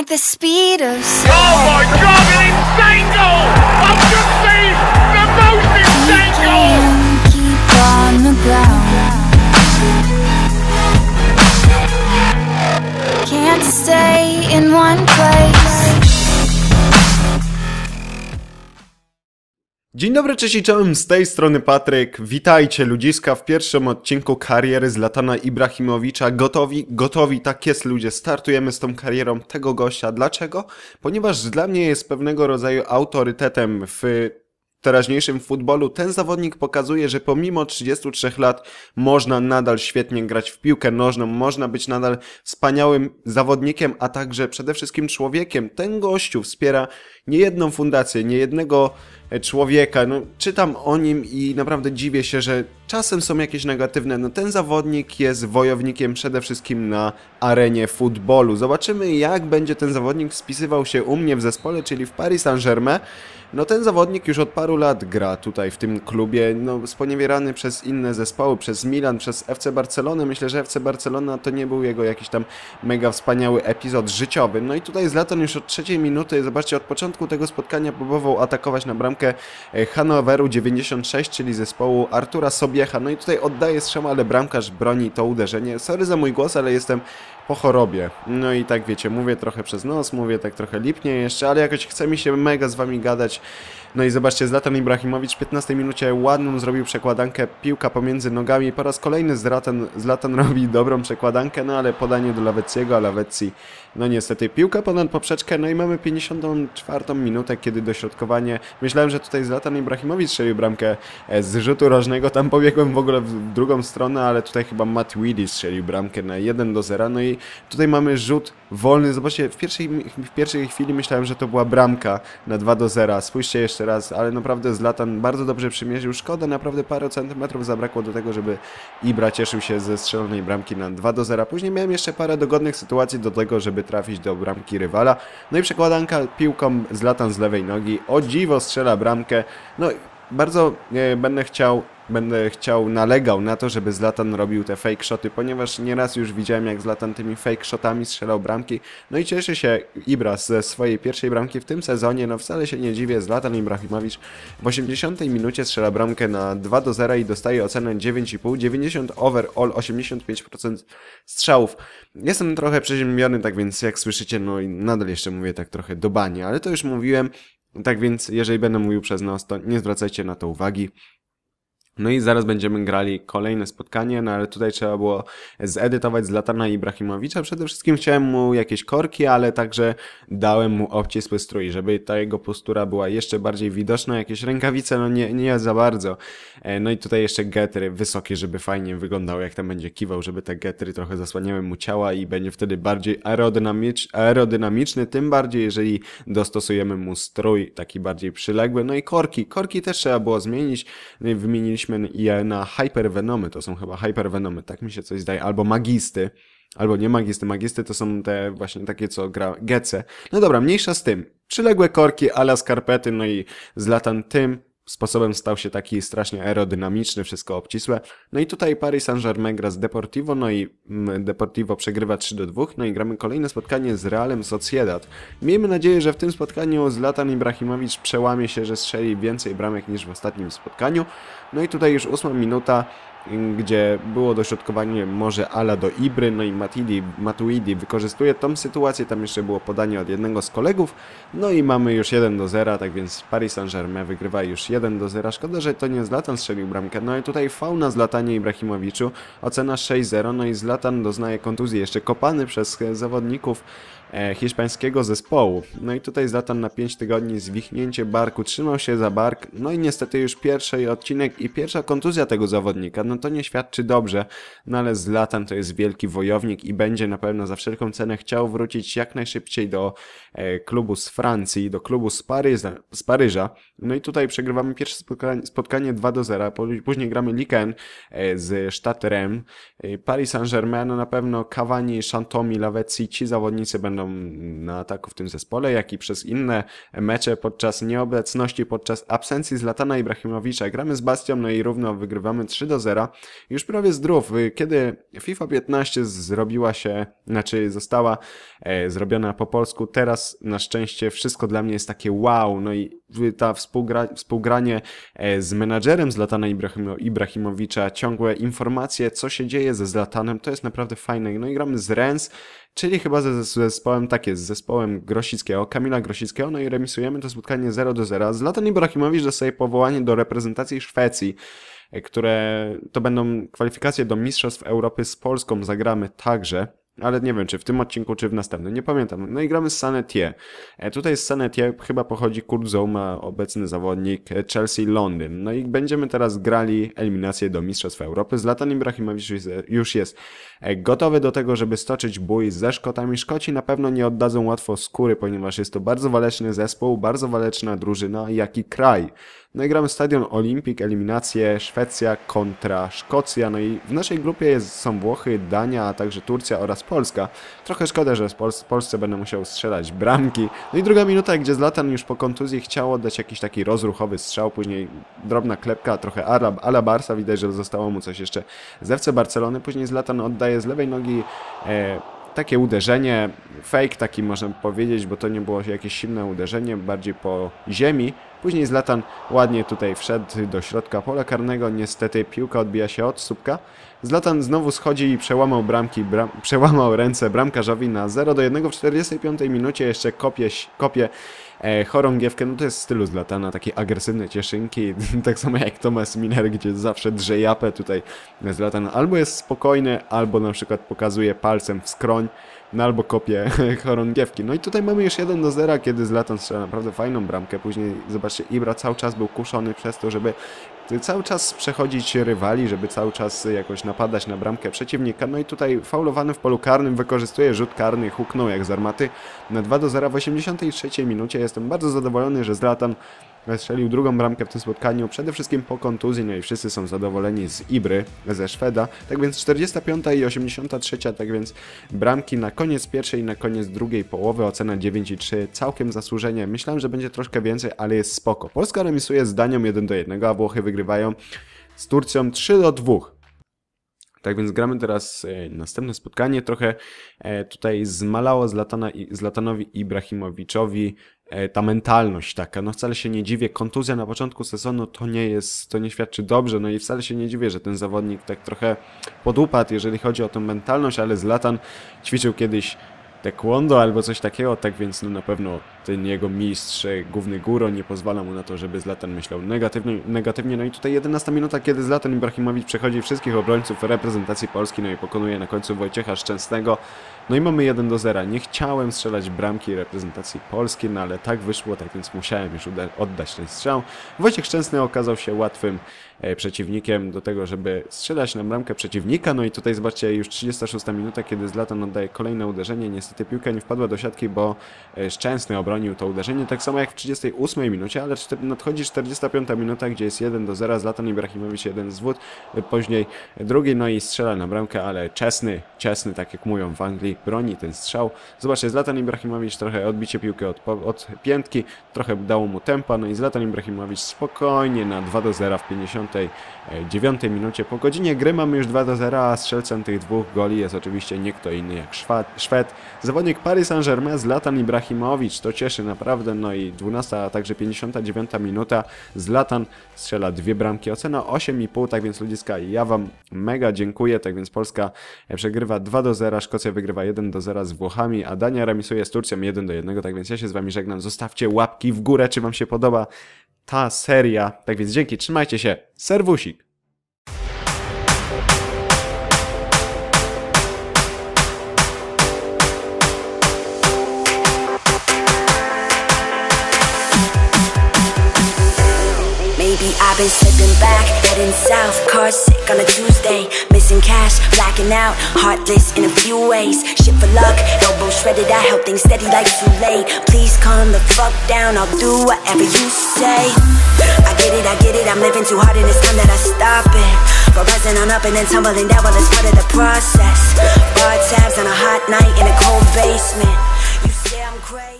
like the speed of Oh sound. my god, an insane goal! Dzień dobry, cześć i czołem, z tej strony Patryk. Witajcie ludziska w pierwszym odcinku kariery Zlatana Ibrahimowicza. Gotowi? Gotowi, tak jest ludzie. Startujemy z tą karierą tego gościa. Dlaczego? Ponieważ dla mnie jest pewnego rodzaju autorytetem w teraźniejszym futbolu. Ten zawodnik pokazuje, że pomimo 33 lat można nadal świetnie grać w piłkę nożną, można być nadal wspaniałym zawodnikiem, a także przede wszystkim człowiekiem. Ten gościu wspiera niejedną fundację, niejednego e, człowieka. No, czytam o nim i naprawdę dziwię się, że czasem są jakieś negatywne. No, ten zawodnik jest wojownikiem przede wszystkim na arenie futbolu. Zobaczymy, jak będzie ten zawodnik spisywał się u mnie w zespole, czyli w Paris Saint-Germain. No ten zawodnik już od paru lat gra tutaj w tym klubie, no sponiewierany przez inne zespoły, przez Milan, przez FC Barcelonę. Myślę, że FC Barcelona to nie był jego jakiś tam mega wspaniały epizod życiowy. No i tutaj Zlatan już od trzeciej minuty, zobaczcie, od początku tego spotkania próbował atakować na bramkę e, Hanoweru 96, czyli zespołu Artura Sobiecha. No i tutaj oddaje strzał, ale bramkarz broni to uderzenie. Sorry za mój głos, ale jestem po chorobie. No i tak wiecie, mówię trochę przez nos, mówię tak trochę lipnie jeszcze, ale jakoś chce mi się mega z wami gadać. No i zobaczcie, Zlatan Ibrahimowicz w 15 minucie ładną zrobił przekładankę, piłka pomiędzy nogami. Po raz kolejny Zlatan, Zlatan robi dobrą przekładankę, no ale podanie do Laweckiego, a Lawecji, no niestety piłka ponad poprzeczkę, no i mamy 54 minutę, kiedy dośrodkowanie. Myślałem, że tutaj Zlatan Ibrahimowicz strzelił bramkę e, z rzutu rożnego, tam pobiegłem w ogóle w drugą stronę, ale tutaj chyba Matt Willy strzelił bramkę na 1 do 0, no i tutaj mamy rzut wolny. Zobaczcie, w pierwszej, w pierwszej chwili myślałem, że to była bramka na 2 do 0. Spójrzcie jeszcze raz, ale naprawdę Zlatan bardzo dobrze przymierzył. Szkoda, naprawdę parę centymetrów zabrakło do tego, żeby Ibra cieszył się ze strzelonej bramki na 2 do 0. Później miałem jeszcze parę dogodnych sytuacji do tego, żeby trafić do bramki rywala. No i przekładanka piłką Zlatan z lewej nogi. O dziwo strzela bramkę. No bardzo e, będę chciał będę chciał, nalegał na to, żeby Zlatan robił te fake shoty, ponieważ nieraz już widziałem, jak Zlatan tymi fake shotami strzelał bramki. No i cieszy się Ibra ze swojej pierwszej bramki w tym sezonie. No wcale się nie dziwię, Zlatan Ibrahimowicz w 80 minucie strzela bramkę na 2 do 0 i dostaje ocenę 9,5. 90 overall, 85% strzałów. Jestem trochę przeziębiony, tak więc jak słyszycie, no i nadal jeszcze mówię tak trochę do bani, ale to już mówiłem. Tak więc, jeżeli będę mówił przez nos, to nie zwracajcie na to uwagi. No i zaraz będziemy grali kolejne spotkanie, no ale tutaj trzeba było zedytować Zlatana Ibrahimowicza. Przede wszystkim chciałem mu jakieś korki, ale także dałem mu obcisły strój, żeby ta jego postura była jeszcze bardziej widoczna. Jakieś rękawice, no nie, nie za bardzo. E, No i tutaj jeszcze getry wysokie, żeby fajnie wyglądało, jak tam będzie kiwał, żeby te getry trochę zasłaniały mu ciała i będzie wtedy bardziej aerodynamicz, aerodynamiczny, tym bardziej jeżeli dostosujemy mu strój taki bardziej przyległy. No i korki, korki też trzeba było zmienić. No i wymieniliśmy je na hypervenomy, to są chyba hypervenomy, tak mi się coś zdaje, albo magisty. Albo nie magisty, magisty to są te właśnie takie, co gra Gece. No dobra, mniejsza z tym. Przyległe korki, ala skarpety, no i Zlatan tym sposobem stał się taki strasznie aerodynamiczny, wszystko obcisłe. No i tutaj Paris Saint-Germain gra z Deportivo, no i mm, Deportivo przegrywa 3 do 2, no i gramy kolejne spotkanie z Realem Sociedad. Miejmy nadzieję, że w tym spotkaniu Zlatan Ibrahimowicz przełamie się, że strzeli więcej bramek niż w ostatnim spotkaniu. No i tutaj już ósma minuta, gdzie było dośrodkowanie może ala do Ibry, no i Matidi, Matuidi wykorzystuje tą sytuację, tam jeszcze było podanie od jednego z kolegów, no i mamy już 1 do 0, tak więc Paris Saint-Germain wygrywa już 1 do 0, szkoda, że to nie Zlatan strzelił bramkę, no i tutaj fauna Zlatanie Ibrahimowiczu, ocena 6-0, no i Zlatan doznaje kontuzji, jeszcze kopany przez zawodników hiszpańskiego zespołu. No i tutaj Zlatan na 5 tygodni zwichnięcie barku, trzymał się za bark, no i niestety już pierwszy odcinek i pierwsza kontuzja tego zawodnika, no to nie świadczy dobrze, no ale Zlatan to jest wielki wojownik i będzie na pewno za wszelką cenę chciał wrócić jak najszybciej do e, klubu z Francji, do klubu z Paryża, z Paryża. No i tutaj przegrywamy pierwsze spotkanie, spotkanie 2 do 0, po- później gramy Liken e, z e, Paris Saint-Germain, no na pewno Cavani, Chantomi, Lavezzi, ci zawodnicy będą mną na ataku w tym zespole, jak i przez inne mecze podczas nieobecności, podczas absencji Zlatana Ibrahimowicza. Gramy z Bastią, no i równo wygrywamy 3 do 0. Już prawie zdrów. Kiedy FIFA 15 zrobiła się, znaczy została e, zrobiona po polsku, teraz na szczęście wszystko dla mnie jest takie wow, no i ta współgra, współgranie e, z menadżerem Zlatana Ibrahimo, Ibrahimowicza, ciągłe informacje, co się dzieje ze Zlatanem, to jest naprawdę fajne. No i gramy z Rens, czyli chyba ze, zespołem, tak jest, z zespołem Grosickiego, Kamila Grosickiego, no i remisujemy to spotkanie 0 do 0. Zlatan Ibrahimowicz dostaje powołanie do reprezentacji Szwecji e, które to będą kwalifikacje do Mistrzostw Europy z Polską, zagramy także ale nie wiem, czy w tym odcinku, czy w następnym, nie pamiętam. No i gramy z Sanetie. E, tutaj z Sanetie chyba pochodzi Kurt Zouma, obecny zawodnik e, Chelsea Londyn. No i będziemy teraz grali eliminację do Mistrzostw Europy. Zlatan Ibrahimowicz już jest e, gotowy do tego, żeby stoczyć bój ze Szkotami. Szkoci na pewno nie oddadzą łatwo skóry, ponieważ jest to bardzo waleczny zespół, bardzo waleczna drużyna, jak i kraj. No i gramy Stadion Olimpik, eliminację Szwecja kontra Szkocja. No i w naszej grupie jest, są Włochy, Dania, a także Turcja oraz Polska. Trochę szkoda, że w Polsce będę musiał strzelać bramki. No i druga minuta, gdzie Zlatan już po kontuzji chciał oddać jakiś taki rozruchowy strzał, później drobna klepka, trochę ala Barsa, widać, że zostało mu coś jeszcze z FC Barcelony. Później Zlatan oddaje z lewej nogi e, takie uderzenie, fake taki można powiedzieć, bo to nie było jakieś silne uderzenie, bardziej po ziemi. Później Zlatan ładnie tutaj wszedł do środka pola karnego, niestety piłka odbija się od słupka. Zlatan znowu schodzi i przełamał bramki, bram, przełamał ręce bramkarzowi na 0 do 1 w 45 minucie, jeszcze kopie, kopie e, chorągiewkę, no to jest stylu Zlatana, takie agresywne cieszynki, tak samo jak Thomas Miller, gdzie zawsze drze japę, tutaj Zlatan albo jest spokojny, albo na przykład pokazuje palcem w skroń, no albo kopie chorągiewki. No i tutaj mamy już 1 do 0, kiedy Zlatan strzela naprawdę fajną bramkę, później zobaczcie, Ibra cały czas był kuszony przez to, żeby cały czas przechodzić rywali, żeby cały czas jakoś napadać na bramkę przeciwnika. No i tutaj faulowany w polu karnym wykorzystuje rzut karny, huknął jak z armaty na 2 do 0 w 83 minucie. Jestem bardzo zadowolony, że Zlatan strzelił drugą bramkę w tym spotkaniu, przede wszystkim po kontuzji, no i wszyscy są zadowoleni z Ibry, ze Szweda. Tak więc 45 i 83, tak więc bramki na koniec pierwszej i na koniec drugiej połowy, ocena 9,3, całkiem zasłużenie. Myślałem, że będzie troszkę więcej, ale jest spoko. Polska remisuje z Danią 1 do 1, a Włochy wygrywają z Turcją 3 do 2. Tak więc gramy teraz e, następne spotkanie. Trochę e, tutaj zmalało Zlatana, Zlatanowi Ibrahimowiczowi ta mentalność taka. No wcale się nie dziwię. Kontuzja na początku sezonu to nie jest, to nie świadczy dobrze. No i wcale się nie dziwię, że ten zawodnik tak trochę podupadł, jeżeli chodzi o tę mentalność, ale Zlatan ćwiczył kiedyś taekwondo albo coś takiego, tak więc no na pewno ten jego mistrz, główny góro nie pozwala mu na to, żeby Zlatan myślał negatywnie, negatywnie. No i tutaj 11 minuta, kiedy Zlatan Ibrahimowicz przechodzi wszystkich obrońców reprezentacji Polski, no i pokonuje na końcu Wojciecha Szczęsnego. No i mamy 1 do 0. Nie chciałem strzelać bramki reprezentacji Polski, no ale tak wyszło, tak więc musiałem już oddać ten strzał. Wojciech Szczęsny okazał się łatwym e, przeciwnikiem do tego, żeby strzelać na bramkę przeciwnika. No i tutaj zobaczcie, już 36 minuta, kiedy Zlatan oddaje kolejne uderzenie. Niestety piłka nie wpadła do siatki, bo e, Szczęsny obronił to uderzenie, tak samo jak w 38 minucie, ale nadchodzi 45 minuta, gdzie jest 1 do 0, Zlatan Ibrahimowicz jeden zwód, e, później drugi, no i strzela na bramkę, ale czesny, czesny, tak jak mówią w Anglii, broni ten strzał. Zobaczcie, Zlatan Ibrahimowicz trochę odbicie piłki od, od piętki, trochę dało mu tempa, no i Zlatan Ibrahimowicz spokojnie na 2 do 0 w 59 minucie. Po godzinie gry mamy już 2 do 0, a strzelcem tych dwóch goli jest oczywiście nie kto inny jak Szwed. Zawodnik Paris Saint-Germain, Zlatan Ibrahimowicz, to cieszy naprawdę, no i 12, a także 59 minuta, Zlatan strzela dwie bramki, ocena 8,5, tak więc ludziska, ja Wam mega dziękuję, tak więc Polska przegrywa 2 do 0, Szkocja wygrywa 1 do 0 z Włochami, a Dania remisuje z Turcją 1 do 1, tak więc ja się z Wami żegnam, zostawcie łapki w górę, czy Wam się podoba ta seria, tak więc dzięki, trzymajcie się, serwusik! Heading south, car sick on a Tuesday. Missing cash, blacking out, heartless in a few ways. Shit for luck, elbow shredded, I held things steady like too late. Please calm the fuck down, I'll do whatever you say. I get it, I get it, I'm living too hard and it's time that I stop it. Go rising on up and then tumbling down, well, it's part of the process. Bar tabs on a hot night in a cold basement. You say I'm crazy.